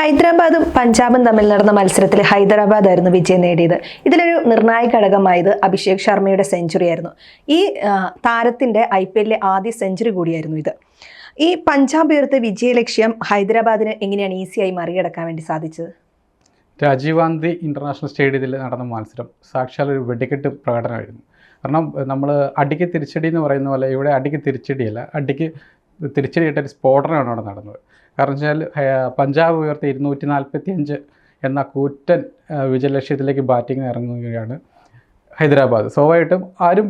ഹൈദരാബാദും പഞ്ചാബും തമ്മിൽ നടന്ന മത്സരത്തിൽ ഹൈദരാബാദ് ആയിരുന്നു വിജയം നേടിയത്. ഇതിലൊരു നിർണായക ഘടകമായത് അഭിഷേക് ശർമ്മയുടെ സെഞ്ചുറി ആയിരുന്നു. ഈ താരത്തിന്റെ ഐ പി എല്ലിലെ ആദ്യ സെഞ്ചുറി കൂടിയായിരുന്നു ഇത്. ഈ പഞ്ചാബ് ഉയർത്ത വിജയലക്ഷ്യം ഹൈദരാബാദിന് എങ്ങനെയാണ് ഈസിയായി മറികടക്കാൻ വേണ്ടി സാധിച്ചത്? രാജീവ് ഗാന്ധി ഇന്റർനാഷണൽ സ്റ്റേഡിയത്തിൽ നടന്ന മത്സരം സാക്ഷാൽ ഒരു വെടിക്കെട്ട് പ്രകടനമായിരുന്നു. കാരണം നമ്മൾ അടിക്ക് തിരിച്ചടി എന്ന് പറയുന്ന പോലെ ഇവിടെ അടിക്ക് തിരിച്ചടിയല്ല അടിക്ക് തിരിച്ചടിയിട്ട ഒരു സ്ഫോടനമാണ് അവിടെ നടന്നത്. കാരണം വെച്ചാൽ പഞ്ചാബ് ഉയർത്തി ഇരുന്നൂറ്റി നാൽപ്പത്തി അഞ്ച് എന്ന കൂറ്റൻ വിജയലക്ഷ്യത്തിലേക്ക് ബാറ്റിംഗ് ഇറങ്ങുകയാണ് ഹൈദരാബാദ്. സ്വാഭാവികമായിട്ടും ആരും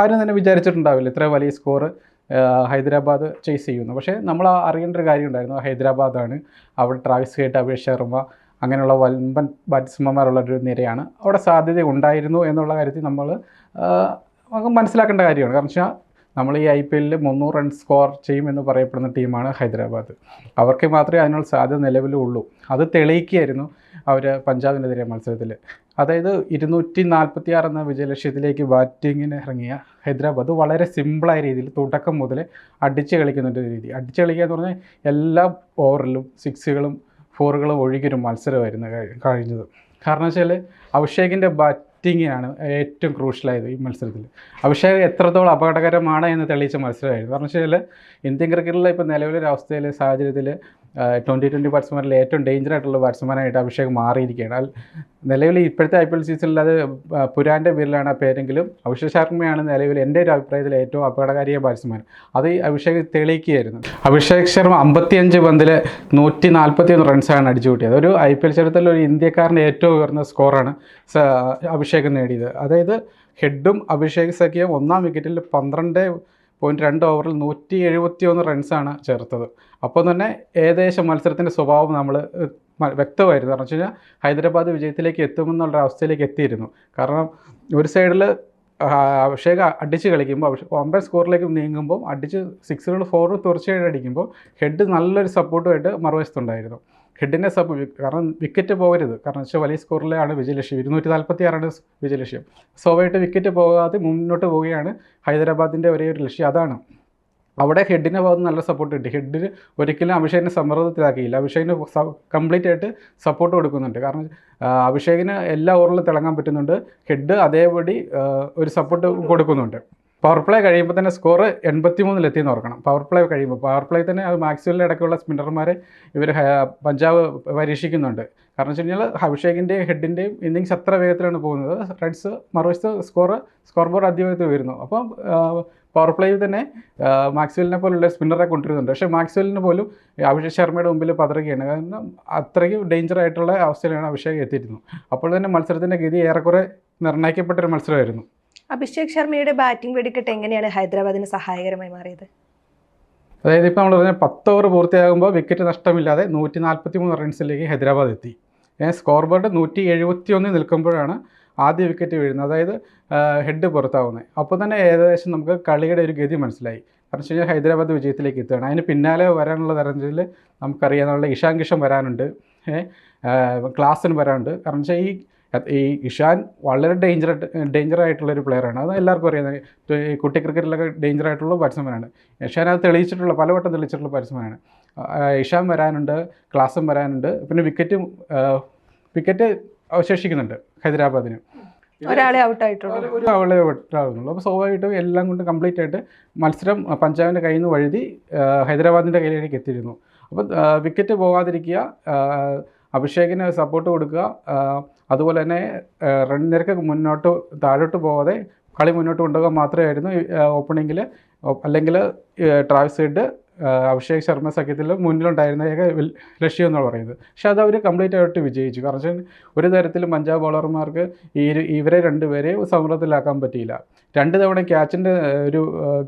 ആരും തന്നെ വിചാരിച്ചിട്ടുണ്ടാവില്ല ഇത്ര വലിയ സ്കോർ ഹൈദരാബാദ് ചേസ് ചെയ്യുന്നു പക്ഷേ നമ്മൾ അറിയേണ്ട ഒരു കാര്യം ഉണ്ടായിരുന്നു. ഹൈദരാബാദാണ് അവിടെ ട്രാവിസ് ഗേറ്റ് അഭിഷേക് ശർമ്മ അങ്ങനെയുള്ള വൻപൻ ബാറ്റ്സ്മാന്മാരുള്ള ഒരു നിരയാണ്. അവിടെ സാധ്യത ഉണ്ടായിരുന്നു എന്നുള്ള കാര്യത്തിൽ നമ്മൾ മനസ്സിലാക്കേണ്ട കാര്യമാണ്. കാരണം വെച്ചാൽ നമ്മൾ ഈ ഐ പി എല്ലിൽ മുന്നൂറ് റൺ സ്കോർ ചെയ്യുമെന്ന് പറയപ്പെടുന്ന ടീമാണ് ഹൈദരാബാദ്. അവർക്ക് മാത്രമേ അതിനുള്ള സാധ്യത നിലവിലുള്ളൂ അത് തെളിയിക്കുകയായിരുന്നു അവർ പഞ്ചാബിനെതിരെ മത്സരത്തിൽ അതായത് ഇരുന്നൂറ്റി നാൽപ്പത്തി ആറ് എന്ന വിജയലക്ഷ്യത്തിലേക്ക് ബാറ്റിങ്ങിന് ഇറങ്ങിയ ഹൈദരാബാദ് വളരെ സിമ്പിളായ രീതിയിൽ തുടക്കം മുതൽ അടിച്ച് കളിക്കുന്ന ഒരു രീതി. അടിച്ച് കളിക്കുക എന്ന് പറഞ്ഞാൽ എല്ലാ ഓവറിലും സിക്സുകളും ഫോറുകളും ഒഴുകിയൊരു മത്സരമായിരുന്നു കഴി- കഴിഞ്ഞത്. കാരണം വെച്ചാൽ അഭിഷേകിന്റെ ബാറ്റിങ്ങിനാണ് ഏറ്റവും ക്രൂഷ്യലായത് ഈ മത്സരത്തിൽ. അഭിഷേക് എത്രത്തോളം അപകടകരമാണ് എന്ന് തെളിയിച്ച മത്സരമായിരുന്നു. കാരണം വെച്ചാൽ ഇന്ത്യൻ ക്രിക്കറ്റിലെ ഇപ്പോൾ നിലവിലൊരു അവസ്ഥയിൽ സാഹചര്യത്തിൽ ട്വന്റി ട്വന്റി ബാറ്റ്സ്മാനിൽ ഏറ്റവും ഡേഞ്ചർ ആയിട്ടുള്ള ബാറ്റ്സ്മാനായിട്ട് അഭിഷേക് മാറിയിരിക്കുകയാണ്. നിലവിൽ ഇപ്പോഴത്തെ ഐ പി എൽ സീസണിൽ അത് പുരാന്റെ പേരിലാണ് പേരെങ്കിലും അഭിഷേക് ശർമ്മയാണ് നിലവിൽ എന്റെ ഒരു അഭിപ്രായത്തിൽ ഏറ്റവും അപകടകാരിയായ ബാറ്റ്സ്മാൻ അത് അഭിഷേക് തെളിയിക്കുകയായിരുന്നു. അഭിഷേക് ശർമ്മ അമ്പത്തിയഞ്ച് പന്തിൽ നൂറ്റി നാൽപ്പത്തി ഒന്ന് റൺസാണ് അടിച്ചു കൂട്ടിയത് ഒരു ഐ പി എൽ ചരിത്രത്തിൽ ഒരു ഇന്ത്യക്കാരന്റെ ഏറ്റവും ഉയർന്ന സ്കോറാണ് അഭിഷേക് നേടിയത്. അതായത് ഹെഡും അഭിഷേക് സഖ്യം ഒന്നാം വിക്കറ്റിൽ പന്ത്രണ്ട് പോയിന്റ് രണ്ട് ഓവറിൽ നൂറ്റി എഴുപത്തി ഒന്ന് റൺസാണ് ചേർത്തത്. അപ്പോൾ തന്നെ ഏകദേശം മത്സരത്തിന്റെ സ്വഭാവം നമ്മൾ വ്യക്തമായിരുന്നു. കാരണം വെച്ച് കഴിഞ്ഞാൽ ഹൈദരാബാദ് വിജയത്തിലേക്ക് എത്തുമെന്നുള്ള അവസ്ഥയിലേക്ക് എത്തിയിരുന്നു. കാരണം ഒരു സൈഡിൽ അഭിഷേക് അടിച്ച് കളിക്കുമ്പോൾ ഒമ്പത് സ്കോറിലേക്ക് നീങ്ങുമ്പോൾ അടിച്ച് സിക്സുകൾ ഫോർ തുടർച്ചയായിട്ട് അടിക്കുമ്പോൾ ഹെഡ് നല്ലൊരു സപ്പോർട്ടുമായിട്ട് മറുവശത്തുണ്ടായിരുന്നു. ഹെഡിന്റെ സപ്പ് കാരണം വിക്കറ്റ് പോകരുത്. കാരണം വെച്ചാൽ വലിയ സ്കോറിലാണ് വിജയലക്ഷ്യം. ഇരുന്നൂറ്റി നാൽപ്പത്തി ആറാണ് വിജയലക്ഷ്യം. സ്വാഭാവികമായിട്ട് വിക്കറ്റ് പോകാതെ മുന്നോട്ട് പോവുകയാണ് ഹൈദരാബാദിന്റെ ഒരേ ഒരു ലക്ഷ്യം. അതാണ്. അവിടെ ഹെഡിന്റെ ഭാഗത്ത് നല്ല സപ്പോർട്ട് കിട്ടി. ഹെഡിന് ഒരിക്കലും അഭിഷേകിനെ സമ്മർദ്ദത്തിലാക്കിയില്ല. അഭിഷേകിന് കംപ്ലീറ്റ് ആയിട്ട് സപ്പോർട്ട് കൊടുക്കുന്നുണ്ട്. കാരണം അഭിഷേകിന് എല്ലാ ഓവറിലും തിളങ്ങാൻ പറ്റുന്നുണ്ട്. ഹെഡ് അതേപടി ഒരു സപ്പോർട്ട് കൊടുക്കുന്നുണ്ട്. പവർ പ്ലേ കഴിയുമ്പോൾ തന്നെ സ്കോർ എൺപത്തി മൂന്നിലെത്തിയെന്ന് ഓർക്കണം. പവർ പ്ലേ കഴിയുമ്പോൾ പവർ പ്ലേ തന്നെ അത് മാക്സിമലിന്റെ ഇടയ്ക്കുള്ള സ്പിന്നർമാരെ ഇവർ പഞ്ചാബ് പരീക്ഷിക്കുന്നുണ്ട്. കാരണം വെച്ച് കഴിഞ്ഞാൽ അഭിഷേകിന്റെയും ഹെഡിന്റെയും ഇന്നിങ്സ് അത്ര വേഗത്തിലാണ് പോകുന്നത്. റൺസ് മറുവശത്ത് സ്കോർ സ്കോർ ബോർഡ് അതിവേഗത്തിൽ വരുന്നു. അപ്പം പവർ പ്ലേയിൽ തന്നെ മാക്സ്വലിനെ പോലുള്ള സ്പിന്നറെ കൊണ്ടുവരുന്നുണ്ട്. പക്ഷേ മാക്സ്വലിന് പോലും അഭിഷേക് ശർമ്മയുടെ മുമ്പിൽ പതറുകയാണ്. കാരണം അത്രയ്ക്കും ഡേഞ്ചർ ആയിട്ടുള്ള അവസ്ഥയിലാണ് അഭിഷേക് എത്തിയിരുന്നത്. അപ്പോൾ തന്നെ മത്സരത്തിന്റെ ഗതി ഏറെക്കുറെ നിർണയിക്കപ്പെട്ടൊരു മത്സരമായിരുന്നു. അഭിഷേക് ശർമ്മയുടെ ബാറ്റിംഗ് വെടിക്കെട്ട് എങ്ങനെയാണ് ഹൈദരാബാദിന് സഹായകരമായി മാറിയത്? അതായത് ഇപ്പോൾ നമ്മൾ പറഞ്ഞ പത്ത് ഓവർ പൂർത്തിയാകുമ്പോൾ വിക്കറ്റ് നഷ്ടമില്ലാതെ നൂറ്റി നാൽപ്പത്തി മൂന്ന് റൺസിലേക്ക് ഹൈദരാബാദ് എത്തി. സ്കോർ ബോർഡ് നൂറ്റി എഴുപത്തി ഒന്ന് നിൽക്കുമ്പോഴാണ് ആദ്യ വിക്കറ്റ് വീഴുന്നത്. അതായത് ഹെഡ് പുറത്താവുന്നത്. അപ്പോൾ തന്നെ ഏകദേശം നമുക്ക് കളിയുടെ ഒരു ഗതി മനസ്സിലായി. കാരണം വെച്ച് കഴിഞ്ഞാൽ ഹൈദരാബാദ് വിജയത്തിലേക്ക് എത്തുകയാണ്. അതിന് പിന്നാലെ വരാനുള്ള തരത്തിൽ നമുക്കറിയാവുന്ന ഇഷാൻ കിഷൻ വരാനുണ്ട്. ക്ലാസ്സിന് വരാനുണ്ട്. കാരണം വെച്ചാൽ ഈ ഈ ഇഷാൻ വളരെ ഡേഞ്ചർ ഡേഞ്ചർ ആയിട്ടുള്ള ഒരു പ്ലെയറാണ് അത് എല്ലാവർക്കും അറിയാം. ഈ കുട്ടി ക്രിക്കറ്റിലൊക്കെ ഡേഞ്ചർ ആയിട്ടുള്ള ബാറ്റ്സ്മാനാണ് ഇഷാൻ അത് തെളിയിച്ചിട്ടുള്ള പലവട്ടം തെളിയിച്ചിട്ടുള്ള ബാറ്റ്സ്മാനാണ് ഇഷാൻ വരാനുണ്ട് ക്ലാസും വരാനുണ്ട്. പിന്നെ വിക്കറ്റ് വിക്കറ്റ് അവശേഷിക്കുന്നുണ്ട് ഹൈദരാബാദിന്. ഒരാളെ ഔട്ട് ആയിട്ടുള്ളൂ. ഒരു ഔട്ട് ആകുന്നുള്ളൂ അപ്പോൾ സ്വാഭാവികമായിട്ടും എല്ലാം കൊണ്ട് കംപ്ലീറ്റ് ആയിട്ട് മത്സരം പഞ്ചാബിന്റെ കയ്യിൽ നിന്ന് വഴുതി ഹൈദരാബാദിന്റെ കയ്യിലേക്ക് എത്തിയിരുന്നു. അപ്പോൾ വിക്കറ്റ് പോകാതിരിക്കുക അഭിഷേകിന് സപ്പോർട്ട് കൊടുക്കുക. അതുപോലെ തന്നെ റൺ നിരക്ക് മുന്നോട്ട് താഴോട്ട് പോകാതെ കളി മുന്നോട്ട് കൊണ്ടുപോകാൻ മാത്രമായിരുന്നു ഓപ്പണിങ്ങിൽ അല്ലെങ്കിൽ ട്രാവൽസ് ഹെഡ് അഭിഷേക് ശർമ്മ സഖ്യത്തിൽ മുന്നിലുണ്ടായിരുന്ന ഏക ലക്ഷ്യം എന്ന് പറയുന്നത്. പക്ഷെ അത് അവർ കംപ്ലീറ്റ് ആയിട്ട് വിജയിച്ചു. കാരണം വെച്ചാൽ ഒരു തരത്തിലും പഞ്ചാബ് ബോളർമാർക്ക് ഈ ഇവരെ രണ്ടുപേരെ സമ്മർദ്ദത്തിലാക്കാൻ പറ്റിയില്ല. രണ്ട് തവണ ക്യാച്ചിന്റെ ഒരു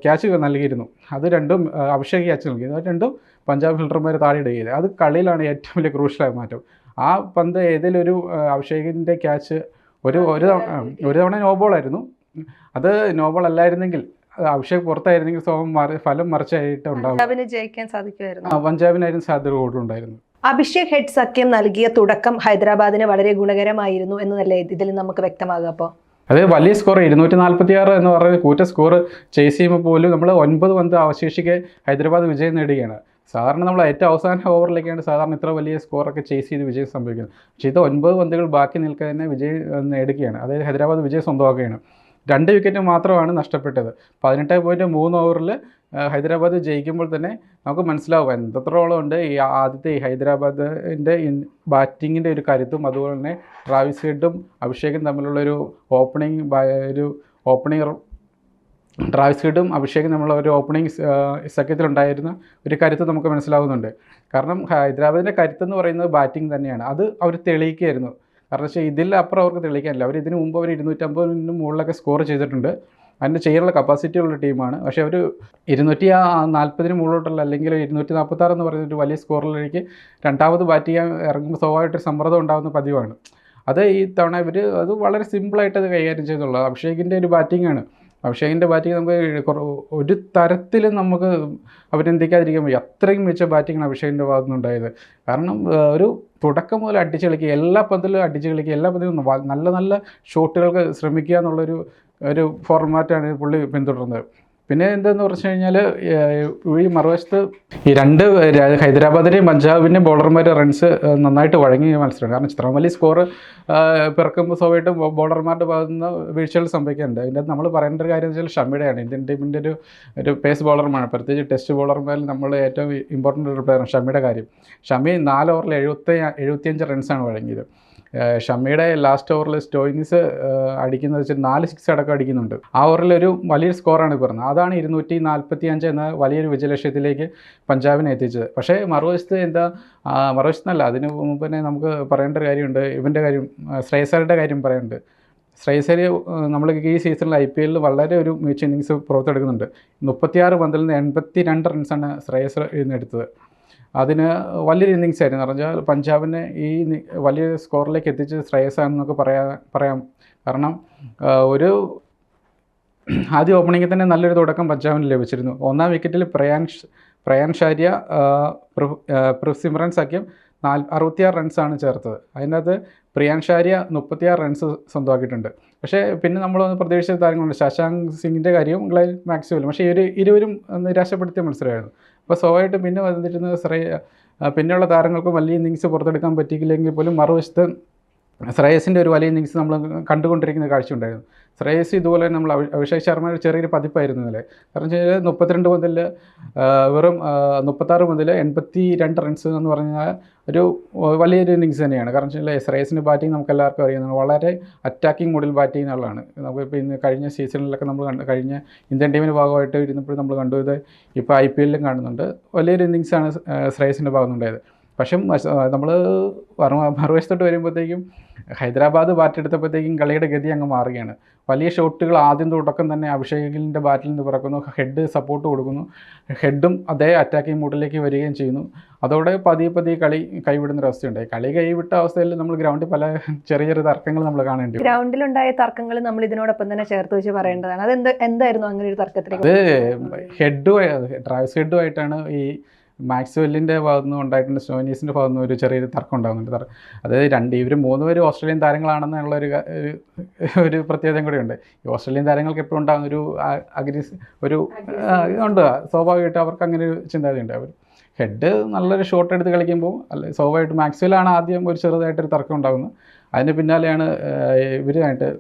ക്യാച്ച് നൽകിയിരുന്നു. അത് രണ്ടും അഭിഷേക് ക്യാച്ച് നൽകി അത് രണ്ടും പഞ്ചാബ് ഫിൽഡർമാർ താഴെയിടുകയില്ല. അത് കളിയിലാണ് ഏറ്റവും വലിയ ക്രൂഷ്യലായ മാറ്റം. ആ പന്ത് ഏതെങ്കിലും ഒരു അഭിഷേകിന്റെ ക്യാച്ച് ഒരു ഒരു തവണ ഒരു തവണ നോബോളായിരുന്നു അത് നോബോൾ അല്ലായിരുന്നെങ്കിൽ അഭിഷേക് പുറത്തായിരുന്നെങ്കിൽ സോമം ഫലം മറിച്ചായിട്ട് ഉണ്ടാവും പഞ്ചാബിന് ജയിക്കാൻ സാധിക്കുമായിരുന്നു. പഞ്ചാബിനായിരുന്നു സാധ്യത കൂടുതലുണ്ടായിരുന്നു. അഭിഷേക് ഹെഡ് സഖ്യം നൽകിയ തുടക്കം ഹൈദരാബാദിന് വളരെ ഗുണകരമായിരുന്നു എന്നല്ലേ ഇതിൽ നമുക്ക് വ്യക്തമാകുക അപ്പോൾ. അത് വലിയ സ്കോർ ഇരുന്നൂറ്റി നാൽപ്പത്തി ആറ് എന്ന് പറയുന്ന കൂറ്റ സ്കോർ ചേസ് ചെയ്യുമ്പോൾ പോലും നമ്മൾ ഒൻപത് പന്ത് അവശേഷിക്കെ ഹൈദരാബാദ് വിജയം നേടുകയാണ്. സാധാരണ നമ്മൾ ഏറ്റവും അവസാന ഓവറിലേക്കാണ് സാധാരണ ഇത്ര വലിയ സ്കോറൊക്കെ ചേസ് ചെയ്ത് വിജയം സംഭവിക്കുന്നത്. പക്ഷേ ഇത് ഒൻപത് പന്തുകൾ ബാക്കി നിൽക്കെ തന്നെ വിജയം നേടുകയാണ്. അതായത് ഹൈദരാബാദ് വിജയം സ്വന്തമാക്കുകയാണ്. രണ്ട് വിക്കറ്റ് മാത്രമാണ് നഷ്ടപ്പെട്ടത്. പതിനെട്ട് പോയിന്റ് മൂന്ന് ഓവറിൽ ഹൈദരാബാദ് ജയിക്കുമ്പോൾ തന്നെ നമുക്ക് മനസ്സിലാവും എന്തത്രോളം ഉണ്ട് ഈ ആദ്യത്തെ ഈ ഹൈദരാബാദിന്റെ ബാറ്റിങ്ങിന്റെ ഒരു കരുത്തും അതുപോലെ തന്നെ ട്രാവിസ് ഹെഡും അഭിഷേകും തമ്മിലുള്ളൊരു ഓപ്പണിംഗ് ഒരു ഓപ്പണിംഗ് ട്രാവിസ് ഹെഡും അഭിഷേകും തമ്മിലുള്ള ഒരു ഓപ്പണിംഗ് സഖ്യത്തിലുണ്ടായിരുന്ന ഒരു കരുത്ത് നമുക്ക് മനസ്സിലാവുന്നുണ്ട്. കാരണം ഹൈദരാബാദിന്റെ കരുത്തെന്ന് പറയുന്നത് ബാറ്റിംഗ് തന്നെയാണ്. അത് അവർ തെളിയിക്കുകയായിരുന്നു. കാരണം വെച്ചാൽ ഇതിൽ അപ്പുറം അവർക്ക് തെളിയിക്കാനില്ല. അവർ ഇതിന് മുമ്പ് അവർ ഇരുന്നൂറ്റമ്പതിന് മുകളിലൊക്കെ സ്കോർ ചെയ്തിട്ടുണ്ട്. അതിന്റെ ചെയ്യാനുള്ള കപ്പാസിറ്റി ഉള്ള ടീമാണ് പക്ഷേ അവർ ഇരുന്നൂറ്റി നാൽപ്പതിന് മുകളിലോട്ടുള്ള അല്ലെങ്കിൽ ഇരുന്നൂറ്റി നാൽപ്പത്താറ് എന്ന് പറയുന്ന ഒരു വലിയ സ്കോറിലേക്ക് രണ്ടാമത് ബാറ്റ് ചെയ്യാൻ ഇറങ്ങുമ്പോൾ സ്വാഭാവികമായിട്ട് സമ്മർദ്ദം ഉണ്ടാകുന്ന പതിവാണ്. അത് ഈ തവണ ഇവർ അത് വളരെ സിമ്പിളായിട്ട് അത് കൈകാര്യം ചെയ്തുള്ളത് അഭിഷേകിന്റെ ഒരു ബാറ്റിംഗ് ആണ്. അഭിഷേകിന്റെ ബാറ്റിംഗ് നമുക്ക് ഒരു തരത്തിലും നമുക്ക് അഭിനന്ദിക്കാതിരിക്കാൻ പറ്റും അത്രയും മികച്ച ബാറ്റിങ്ങാണ് അഭിഷേകിന്റെ ഭാഗത്തു നിന്നുണ്ടായത് കാരണം ഒരു തുടക്കം മുതൽ അടിച്ച് കളിക്കുക എല്ലാ പന്തിലും അടിച്ച് കളിക്കുക എല്ലാ പന്തിലും നല്ല നല്ല ഷോട്ടുകൾക്ക് ശ്രമിക്കുക എന്നുള്ളൊരു ഒരു ഫോർമാറ്റാണ് പുള്ളി പിന്തുടർന്നത്. പിന്നെ എന്തെന്ന് പറഞ്ഞു കഴിഞ്ഞാൽ ഈ മറുവശത്ത് ഈ രണ്ട് ഹൈദരാബാദിന്റെയും പഞ്ചാബിന്റെയും ബോളർമാർ റൺസ് നന്നായിട്ട് വഴങ്ങിയ മത്സരമാണ്. കാരണം ഇത്രയും വലിയ സ്കോർ പിറക്കുമ്പോൾ സ്വാഭാവികമായിട്ടും ബോ- ബോളർമാരുടെ ഭാഗത്തു നിന്ന് വീഴ്ചകൾ സംഭവിക്കാറുണ്ട്. അതിന്റെ നമ്മൾ പറയേണ്ട ഒരു കാര്യം എന്ന് വെച്ചാൽ ഷമിയുടെയാണ് ഇന്ത്യൻ ടീമിന്റെ ഒരു ഒരു പേസ് ബോളർമാണ് പ്രത്യേകിച്ച് ടെസ്റ്റ് ബോളർമാരിൽ നമ്മൾ ഏറ്റവും ഇമ്പോർട്ടന്റ് ഒരു പ്ലെയറാണ് ഷമിയുടെ കാര്യം. ഷമി നാല് ഓവറിൽ എഴുപത്തി എഴുപത്തിയഞ്ച് റൺസാണ് വഴങ്ങിയത്. ഏഹ് ഷമിയുടെ ലാസ്റ്റ് ഓവറിൽ സ്റ്റോയിങ്സ് അടിക്കുന്നത് വെച്ചാൽ നാല് സിക്സ് അടക്കം അടിക്കുന്നുണ്ട്. ആ ഓവറിൽ ഒരു വലിയൊരു സ്കോറാണ് പറഞ്ഞത്. അതാണ് ഇരുന്നൂറ്റി നാൽപ്പത്തി അഞ്ച് എന്ന വലിയൊരു വിജയലക്ഷ്യത്തിലേക്ക് പഞ്ചാബിനെ എത്തിച്ചത്. പക്ഷേ മറുവശത്ത് എന്താ മറുവശത്തുനല്ല അതിന് മുമ്പ് തന്നെ നമുക്ക് പറയേണ്ട ഒരു കാര്യമുണ്ട്. ഇവന്റെ കാര്യം ശ്രേയസറിന്റെ കാര്യം പറയുന്നുണ്ട് ശ്രേയസർ നമ്മൾ ഈ സീസണിൽ ഐ പി എല്ലിൽ വളരെ ഒരു മികച്ച ഇന്നിങ്സ് പുറത്തെടുക്കുന്നുണ്ട്. മുപ്പത്തിയാറ് പന്തിൽ നിന്ന് എൺപത്തി രണ്ട് റൺസാണ് ശ്രേയസർ എടുത്തത്. അതിന് വലിയൊരു ഇന്നിങ്സ് ആയിരുന്നു. പറഞ്ഞാൽ പഞ്ചാബിനെ ഈ വലിയ സ്കോറിലേക്ക് എത്തിച്ച് ശ്രേയസാണെന്നൊക്കെ പറയാ പറയാം. കാരണം ഒരു ആദ്യ ഓപ്പണിങ്ങിൽ തന്നെ നല്ലൊരു തുടക്കം പഞ്ചാബിന് ലഭിച്ചിരുന്നു. ഒന്നാം വിക്കറ്റിൽ പ്രയാൻഷ് പ്രയാൻഷാര്യ പ്രയാൻ പ്രിവ്സിമ്രൻ സഖ്യം നാൽ അറുപത്തിയാറ് റൺസാണ് ചേർത്തത്. അതിനകത്ത് പ്രിയാൻ ഷാരിയ മുപ്പത്തിയാറ് റൺസ് സ്വന്തമാക്കിയിട്ടുണ്ട്. പക്ഷേ പിന്നെ നമ്മൾ പ്രതീക്ഷിച്ച താരങ്ങളുണ്ട് ശശാങ്ക് സിംഗിന്റെ കാര്യവും ഗ്ലൈൻ മാക്സ്വലും പക്ഷേ ഇവർ ഇരുവരും നിരാശപ്പെടുത്തിയ മത്സരമായിരുന്നു. അപ്പോൾ സ്വാഭാവികമായിട്ട് പിന്നെ വന്നിരുന്ന ശ്രേയ പിന്നെയുള്ള താരങ്ങൾക്കും വലിയ ഇന്നിങ്സ് പുറത്തെടുക്കാൻ പറ്റിയില്ലെങ്കിൽ പോലും മറുവശത്ത് ശ്രേയസിന്റെ ഒരു വലിയ ഇന്നിങ്സ് നമ്മൾ കണ്ടുകൊണ്ടിരിക്കുന്ന കാഴ്ചയുണ്ടായിരുന്നു ശ്രേയസ് ഇതുപോലെ നമ്മൾ അഭി- അഭിഷേക് ശർമ്മയുടെ ചെറിയൊരു പതിപ്പായിരുന്നു ഇന്നലെ. കാരണം വെച്ച് കഴിഞ്ഞാൽ മുപ്പത്തിരണ്ട് മുതൽ വെറും മുപ്പത്താറ് മുതൽ എൺപത്തി രണ്ട് റൺസ് എന്ന് പറഞ്ഞാൽ ഒരു വലിയൊരു ഇന്നിങ്സ് തന്നെയാണ്. കാരണം വെച്ചാൽ ശ്രേയസിന്റെ ബാറ്റിംഗ് നമുക്ക് എല്ലാവർക്കും അറിയാം. വളരെ അറ്റാക്കിംഗ് മോഡിൽ ബാറ്റ് ചെയ്യുന്ന ആളാണ്. നമുക്കിപ്പോൾ ഇന്ന് കഴിഞ്ഞ സീസണിലൊക്കെ നമ്മൾ കഴിഞ്ഞ ഇന്ത്യൻ ടീമിന്റെ ഭാഗമായിട്ട് ഇരുന്നപ്പോൾ നമ്മൾ കണ്ടു ഇത് ഇപ്പോൾ ഐ പി എല്ലിലും കാണുന്നുണ്ട്. വലിയൊരു ഇന്നിങ്സാണ് ശ്രേയസിന്റെ ഭാഗത്തുനിന്നുണ്ടായത്. പക്ഷേ നമ്മൾ മറുവശത്തോട്ട് വരുമ്പോഴത്തേക്കും ഹൈദരാബാദ് ബാറ്റ് എടുത്തപ്പോഴത്തേക്കും കളിയുടെ ഗതി അങ്ങ് മാറുകയാണ്. വലിയ ഷോട്ടുകൾ ആദ്യം തുടക്കം തന്നെ അഭിഷേകിന്റെ ബാറ്റിൽ നിന്ന് പിറക്കുന്നു. ഹെഡ് സപ്പോർട്ട് കൊടുക്കുന്നു. ഹെഡും അതേ അറ്റാക്കിംഗ് മൂഡിലേക്ക് വരികയും ചെയ്യുന്നു. അതോടെ പതിയെ പതിയെ കളി കൈവിടുന്ന ഒരു അവസ്ഥയുണ്ടായി കളി കൈവിട്ട അവസ്ഥയിൽ നമ്മൾ ഗ്രൗണ്ടിൽ പല ചെറിയ ചെറിയ തർക്കങ്ങൾ നമ്മൾ കാണേണ്ടി വരും. ഗ്രൗണ്ടിലുണ്ടായ തർക്കങ്ങൾ നമ്മൾ ഇതിനോടൊപ്പം തന്നെ ചേർത്ത് വെച്ച് പറയേണ്ടതാണ്. അത് എന്ത് എന്തായിരുന്നു അങ്ങനെ ഒരു തർക്കത്തിലേക്ക് അത് ഹെഡുമായി ട്രാവൽസ് ഹെഡുമായിട്ടാണ് ഈ മാക്സ്വെല്ലിന്റെ ഭാഗത്തു നിന്ന് ഉണ്ടായിട്ടുണ്ട് സ്റ്റോനീസിന്റെ ഭാഗത്തു നിന്ന് ഒരു ചെറിയൊരു തർക്കം ഉണ്ടാകുന്നുണ്ട്. അതായത് രണ്ട് ഇവർ മൂന്ന് പേരും ഓസ്ട്രേലിയൻ താരങ്ങളാണെന്നുള്ള ഒരു ഒരു- പ്രത്യേകതയും കൂടിയുണ്ട്. ഈ ഓസ്ട്രേലിയൻ താരങ്ങൾക്ക് എപ്പോഴും ഉണ്ടാകുന്ന ഒരു അഗ്രി ഒരു ഉണ്ട്. സ്വാഭാവികമായിട്ട് അവർക്ക് അങ്ങനെ ഒരു ചിന്താഗതിയുണ്ട്. അവർ ഹെഡ് നല്ലൊരു ഷോട്ട് എടുത്ത് കളിക്കുമ്പോൾ അല്ല സ്വാഭാവികമായിട്ട് മാക്സ്വെല്ലാണ് ആദ്യം ഒരു ചെറുതായിട്ടൊരു തർക്കം ഉണ്ടാകുന്നത്. അതിന് പിന്നാലെയാണ് ഇവരുമായിട്ട്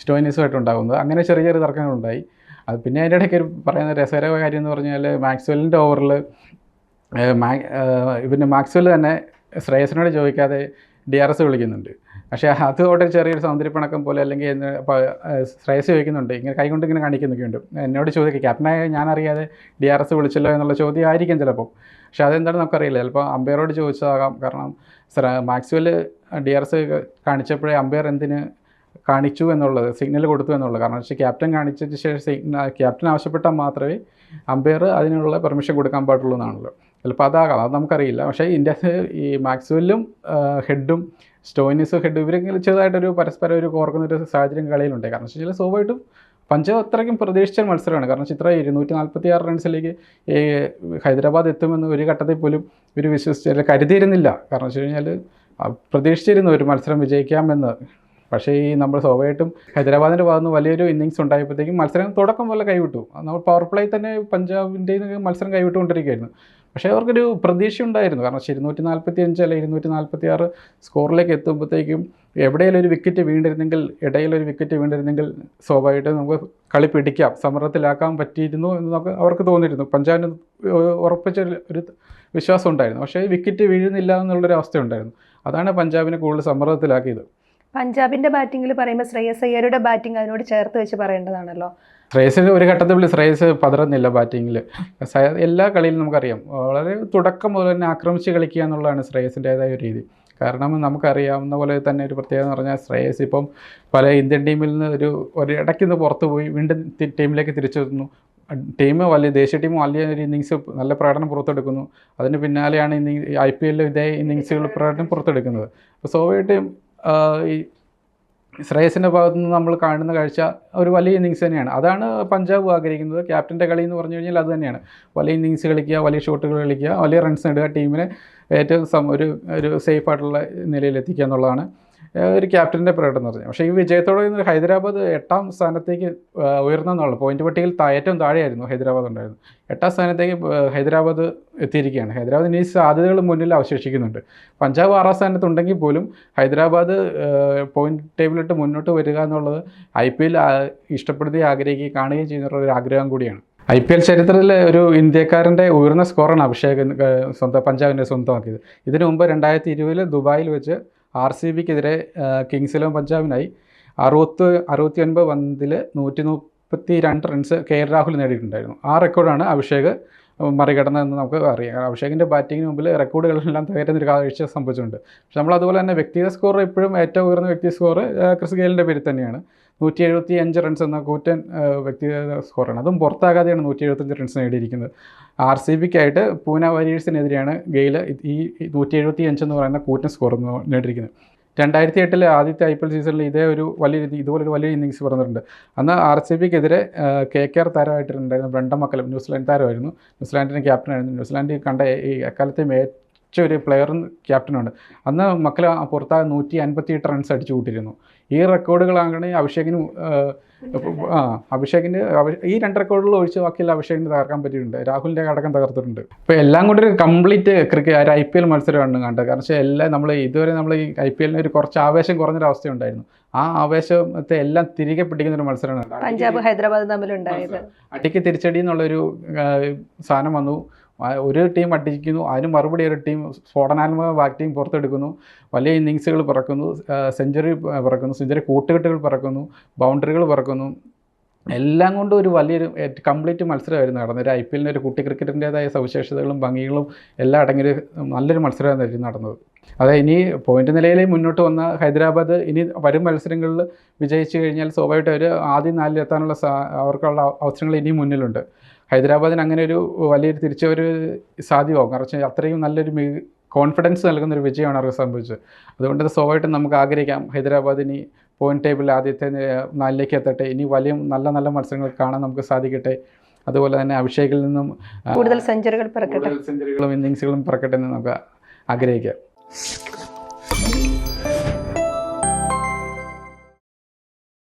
സ്റ്റോയിനിസുമായിട്ട് ഉണ്ടാകുന്നത്. അങ്ങനെ ചെറിയ ചെറിയ തർക്കങ്ങളുണ്ടായി. അത് പിന്നെ അതിന്റെ ഇടയ്ക്ക് ഒരു പറയുന്ന രസകരമായ കാര്യം എന്ന് പറഞ്ഞാൽ മാക്സ്വെല്ലിന്റെ ഓവറിൽ ഇവന്റെ മാക്സ്വെൽ തന്നെ ശ്രേയസിനോട് ചോദിക്കാതെ ഡി ആർ എസ് വിളിക്കുന്നുണ്ട്. പക്ഷേ അത് അതോടെ ചെറിയൊരു സൗന്ദര്യപ്പണക്കം പോലെ അല്ലെങ്കിൽ ശ്രേയസ് ചോദിക്കുന്നുണ്ട്. ഇങ്ങനെ കൈകൊണ്ട് ഇങ്ങനെ കാണിക്കുന്നൊക്കെയുണ്ട് എന്നോട് ചോദിക്കുക ക്യാപ്റ്റനായ ഞാൻ അറിയാതെ ഡി ആർ എസ് വിളിച്ചല്ലോ എന്നുള്ള ചോദ്യം ആയിരിക്കും ചിലപ്പോൾ പക്ഷേ അതെന്താണെന്ന് നമുക്കറിയില്ല. ചിലപ്പോൾ അമ്പയറോട് ചോദിച്ചതാകാം. കാരണം മാക്സ്വെൽ ഡി ആർ എസ് കാണിച്ചപ്പോഴേ അമ്പയർ എന്തിന് കാണിച്ചു എന്നുള്ളത് സിഗ്നൽ കൊടുത്തു എന്നുള്ളത്. കാരണം വെച്ചാൽ ക്യാപ്റ്റൻ കാണിച്ചതിന് ശേഷം ക്യാപ്റ്റൻ ആവശ്യപ്പെട്ടാൽ മാത്രമേ അമ്പയർ അതിനുള്ള പെർമിഷൻ കൊടുക്കാൻ പാടുള്ളൂ എന്നാണല്ലോ. ചിലപ്പോൾ അതാകാം അത് നമുക്കറിയില്ല. പക്ഷേ ഇന്ത്യ ഈ മാക്സ്വെല്ലും ഹെഡും സ്റ്റോയിനിസും ഹെഡും ഇവരെങ്കിലും ചെറുതായിട്ടൊരു പരസ്പരം ഒരു കോർക്കുന്ന ഒരു സാഹചര്യം കളിയിലുണ്ട്. കാരണം വെച്ചാൽ സ്വാഭാവികമായിട്ടും പഞ്ചാബ് അത്രയ്ക്കും പ്രതീക്ഷിച്ച മത്സരമാണ്. കാരണം ചിത്ര ഇരുന്നൂറ്റി നാൽപ്പത്തി ആറ് റൺസിലേക്ക് ഈ ഹൈദരാബാദ് എത്തുമെന്ന് ഒരു ഘട്ടത്തിൽ പോലും ഇവർ വിശ്വസിച്ച് കരുതിയിരുന്നില്ല. കാരണം വെച്ച് കഴിഞ്ഞാൽ പ്രതീക്ഷിച്ചിരുന്നു ഒരു മത്സരം വിജയിക്കാമെന്ന്. പക്ഷേ ഈ നമ്മൾ സ്വാഭാവികമായിട്ടും ഹൈദരാബാദിന്റെ ഭാഗത്ത് നിന്ന് വലിയൊരു ഇന്നിങ്സ് ഉണ്ടായപ്പോഴത്തേക്കും മത്സരം തുടക്കം പോലെ കൈവിട്ടു. നമ്മൾ പവർ പ്ലേ തന്നെ പഞ്ചാബിന്റെ മത്സരം കൈവിട്ടുകൊണ്ടിരിക്കുകയായിരുന്നു. പക്ഷേ അവർക്കൊരു പ്രതീക്ഷ ഉണ്ടായിരുന്നു കാരണം ഇരുന്നൂറ്റി നാൽപ്പത്തി അഞ്ച് അല്ലെങ്കിൽ ഇരുന്നൂറ്റി നാൽപ്പത്തി ആറ് സ്കോറിലേക്ക് എത്തുമ്പോഴത്തേക്കും എവിടെയെങ്കിലും ഒരു വിക്കറ്റ് വീണ്ടിരുന്നെങ്കിൽ ഇടയിലൊരു വിക്കറ്റ് വീണ്ടിരുന്നെങ്കിൽ സ്വാഭാവികമായിട്ടും നമുക്ക് കളി പിടിക്കാം സമരത്തിലാക്കാൻ പറ്റിയിരുന്നു എന്ന് നമുക്ക് അവർക്ക് തോന്നിയിരുന്നു. പഞ്ചാബിന് ഉറപ്പിച്ച ഒരു- ഒരു വിശ്വാസം ഉണ്ടായിരുന്നു. പക്ഷേ വിക്കറ്റ് വീഴുന്നില്ല എന്നുള്ളൊരു അവസ്ഥ ഉണ്ടായിരുന്നു അതാണ് പഞ്ചാബിനെ കൂടുതൽ സമ്മർദ്ദത്തിലാക്കിയത് പഞ്ചാബിന്റെ ബാറ്റിംഗിൽ പറയുമ്പോൾ ശ്രേയസ് അയ്യരുടെ ബാറ്റിംഗ് അതിനോട് ചേർത്ത് വെച്ച് പറയേണ്ടതാണല്ലോ. ശ്രേയസിന് ഒരു ഘട്ടത്തിൽ ശ്രേയസ് പതറുന്നില്ല ബാറ്റിങ്ങിൽ എല്ലാ കളിയിലും നമുക്കറിയാം. വളരെ തുടക്കം മുതൽ തന്നെ ആക്രമിച്ച് കളിക്കുക എന്നുള്ളതാണ് ശ്രേയസിന്റെതായ ഒരു രീതി. കാരണം നമുക്കറിയാവുന്ന പോലെ തന്നെ ഒരു പ്രത്യേകത എന്ന് പറഞ്ഞാൽ ശ്രേയസ് ഇപ്പം പല ഇന്ത്യൻ ടീമിൽ നിന്ന് ഒരു ഒരു ഇടയ്ക്ക് നിന്ന് പോയി വീണ്ടും ടീമിലേക്ക് ടീമിലേക്ക് തിരിച്ചെത്തുന്നു ടീം വലിയ ദേശീയ ടീം വലിയ ഒരു ഇന്നിങ്സ് നല്ല പ്രകടനം പുറത്തെടുക്കുന്നു. അതിന് പിന്നാലെയാണ് ഇന്നിങ് ഐ പി എല്ലിൽ ഇതേ ഇന്നിങ്സുകൾ പ്രകടനം പുറത്തെടുക്കുന്നത്. അപ്പോൾ സ്വാഭാവികമായിട്ടും ശ്രേയസിന്റെ ഭാഗത്തു നിന്ന് നമ്മൾ കാണുന്ന കാഴ്ച ഒരു വലിയ ഇന്നിങ്സ് തന്നെയാണ്. അതാണ് പഞ്ചാബ് ആഗ്രഹിക്കുന്നത്. ക്യാപ്റ്റന്റെ കളി എന്ന് പറഞ്ഞു കഴിഞ്ഞാൽ അത് തന്നെയാണ്. വലിയ ഇന്നിങ്സ് കളിക്കുക വലിയ ഷോട്ടുകൾ കളിക്കുക വലിയ റൺസ് നേടുക ടീമിനെ ഏറ്റവും ഒരു ഒരു സേഫ് ആയിട്ടുള്ള നിലയിൽ എത്തിക്കുക എന്നുള്ളതാണ്. ഒരു ക്യാപ്റ്റന്റെ പ്രകടനം എന്ന് പക്ഷേ ഈ വിജയത്തോടെ നിന്ന് ഹൈദരാബാദ് എട്ടാം സ്ഥാനത്തേക്ക് ഉയർന്നെന്നുള്ള പോയിന്റ് പട്ടികയിൽ ഏറ്റവും താഴെയായിരുന്നു ഹൈദരാബാദ് ഉണ്ടായിരുന്നു എട്ടാം സ്ഥാനത്തേക്ക് ഹൈദരാബാദ് എത്തിയിരിക്കുകയാണ്. ഹൈദരാബാദ് ഇനി സാധ്യതകൾ മുന്നിൽ അവശേഷിക്കുന്നുണ്ട്. പഞ്ചാബ് ആറാം സ്ഥാനത്തുണ്ടെങ്കിൽ പോലും ഹൈദരാബാദ് പോയിന്റ് ടേബിളിട്ട് മുന്നോട്ട് വരിക എന്നുള്ളത് ഐ പി എൽ ഇഷ്ടപ്പെടുത്തി ആഗ്രഹിക്കുകയും കാണുകയും ചെയ്യുന്ന ഒരു ആഗ്രഹം കൂടിയാണ്. ഐ പി എൽ ചരിത്രത്തിൽ ഒരു ഇന്ത്യക്കാരന്റെ ഉയർന്ന സ്കോറാണ് അഭിഷേക് സ്വന്തം പഞ്ചാബിന്റെ സ്വന്തമാക്കിയത്. ഇതിനു മുമ്പ് രണ്ടായിരത്തി ഇരുപതിൽ ദുബായിൽ വെച്ച് ആർ സി ബിക്കെതിരെ കിങ്സ് ഇലവൻ പഞ്ചാബിനായി അറുപത്ത് അറുപത്തി ഒൻപത് പന്തിൽ നൂറ്റി മുപ്പത്തി രണ്ട് റൺസ് കെ എൽ രാഹുൽ നേടിയിട്ടുണ്ടായിരുന്നു. ആ റെക്കോർഡാണ് അഭിഷേക് മറികടന്നതെന്ന് നമുക്ക് അറിയാം. അഭിഷേകിന്റെ ബാറ്റിങ്ങിന് മുമ്പിൽ റെക്കോർഡുകളെല്ലാം തകരുന്ന ഒരു കാഴ്ച സംഭവിച്ചിട്ടുണ്ട്. പക്ഷെ നമ്മൾ അതുപോലെ തന്നെ വ്യക്തിഗത സ്കോർ എപ്പോഴും ഏറ്റവും ഉയർന്ന വ്യക്തി സ്കോർ ക്രിസ് ഗെയിലിന്റെ പേരിൽ തന്നെയാണ്. നൂറ്റി എഴുപത്തി അഞ്ച് റൺസ് എന്ന കൂറ്റൻ വ്യക്തി വ്യക്തിഗത സ്കോറാണ് അതും പുറത്താകാതെയാണ് നൂറ്റി എഴുപത്തഞ്ച് റൺസ് നേടിയിരിക്കുന്നത്. ആർ സി ബിക്കായിട്ട് പൂന വാരിയേഴ്സിനെതിരെയാണ് ഗെയിൽ ഈ നൂറ്റി എഴുപത്തി അഞ്ച് എന്ന് പറയുന്ന കൂറ്റൻ സ്കോർ നേടിയിരിക്കുന്നത്. രണ്ടായിരത്തി എട്ടിലെ ആദ്യത്തെ ഐ പി എൽ സീസണിൽ ഇതേ ഒരു വലിയ രീതി ഇതുപോലൊരു വലിയ ഇന്നിങ്സ് പറഞ്ഞിട്ടുണ്ട്. അന്ന് ആർ സി ബിക്കെതിരെ കെ കെ ആർ താരമായിട്ടുണ്ടായിരുന്ന ബ്രണ്ടൻ മക്കലം ന്യൂസിലാൻഡ് താരമായിരുന്നു. ന്യൂസിലാൻഡിന്റെ ക്യാപ്റ്റനായിരുന്നു ന്യൂസിലാൻഡ് കണ്ട ഈ അക്കാലത്തെ ഏറ്റവും ഒരു പ്ലെയറും ക്യാപ്റ്റനുണ്ട് അന്ന് മക്കൾ പുറത്താകെ നൂറ്റി അൻപത്തി എട്ട് റൺസ് അടിച്ചു കൂട്ടിയിരുന്നു ഈ റെക്കോർഡുകളാകണേ അഭിഷേകിന് ആ അഭിഷേകിന്റെ ഈ രണ്ട് റെക്കോർഡുകൾ ഒഴിച്ച് ബാക്കിയുള്ള അഭിഷേകിന് തകർക്കാൻ പറ്റിയിട്ടുണ്ട്. രാഹുലിന്റെ അടക്കം തകർത്തിട്ടുണ്ട്. ഇപ്പോൾ എല്ലാം കൂടി ഒരു കംപ്ലീറ്റ് ക്രിക്കറ്റ് ഒരു ഐ പി എൽ മത്സരമാണ് കണ്ടത്. കാരണം വെച്ചാൽ എല്ലാം നമ്മൾ ഇതുവരെ നമ്മൾ ഈ ഐ പി എല്ലിന് ഒരു കുറച്ച് ആവേശം കുറഞ്ഞൊരു അവസ്ഥയുണ്ടായിരുന്നു ആ ആവേശത്തെ എല്ലാം തിരികെ പിടിക്കുന്ന ഒരു മത്സരമാണ്. പഞ്ചാബ് ഹൈദരാബാദ് തമ്മിലുണ്ടായത്. അടിക്ക് തിരിച്ചടി എന്നുള്ളൊരു സാധനം വന്നു. ഒരു ടീം അട്ടിക്കുന്നു അതിന് മറുപടി ഒരു ടീം സ്ഫോടനാത്മക ബാറ്റിംഗ് പുറത്തെടുക്കുന്നു. വലിയ ഇന്നിങ്സുകൾ പിറക്കുന്നു. സെഞ്ചുറി പിറക്കുന്നു. സെഞ്ചുറി കൂട്ടുകെട്ടുകൾ പിറക്കുന്നു. ബൗണ്ടറികൾ പിറക്കുന്നു. എല്ലാം കൊണ്ടും ഒരു വലിയൊരു കംപ്ലീറ്റ് മത്സരമായിരുന്നു നടന്നത്. ഒരു ഐ പി എല്ലിന് ഒരു കുട്ടി ക്രിക്കറ്റിന്റെതായ സവിശേഷതകളും ഭംഗികളും എല്ലാം അടങ്ങിയൊരു നല്ലൊരു മത്സരമായിരുന്നു നടന്നത്. അതെ ഇനി പോയിന്റ് നിലയിൽ മുന്നോട്ട് വന്ന ഹൈദരാബാദ് ഇനി വരും മത്സരങ്ങളിൽ വിജയിച്ചു കഴിഞ്ഞാൽ സ്വാഭാവികമായിട്ട് അവർ ആദ്യം നാലിലെത്താനുള്ള അവർക്കുള്ള അവസരങ്ങൾ ഇനിയും മുന്നിലുണ്ട്. ഹൈദരാബാദിന് അങ്ങനെ ഒരു വലിയൊരു തിരിച്ചൊരു സാധ്യമാകും കാരണം വെച്ചാൽ അത്രയും നല്ലൊരു മി- കോൺഫിഡൻസ് നൽകുന്ന ഒരു വിജയമാണ് അവർക്ക് സംഭവിച്ചത്. അതുകൊണ്ട് സ്വാഭാവികമായിട്ടും നമുക്ക് ആഗ്രഹിക്കാം. ഹൈദരാബാദ് ഇനി പോയിന്റ് ടേബിളിൽ ആദ്യത്തെ നാലിലേക്ക് എത്തട്ടെ. ഇനി വലിയ നല്ല നല്ല മത്സരങ്ങൾ കാണാൻ നമുക്ക് സാധിക്കട്ടെ. അതുപോലെ തന്നെ അഭിഷേകിൽ നിന്നും കൂടുതൽ സെഞ്ചുറികൾ സെഞ്ചുറികളും ഇന്നിങ്സുകളും പിറക്കട്ടെ എന്ന് നമുക്ക് ആഗ്രഹിക്കാം.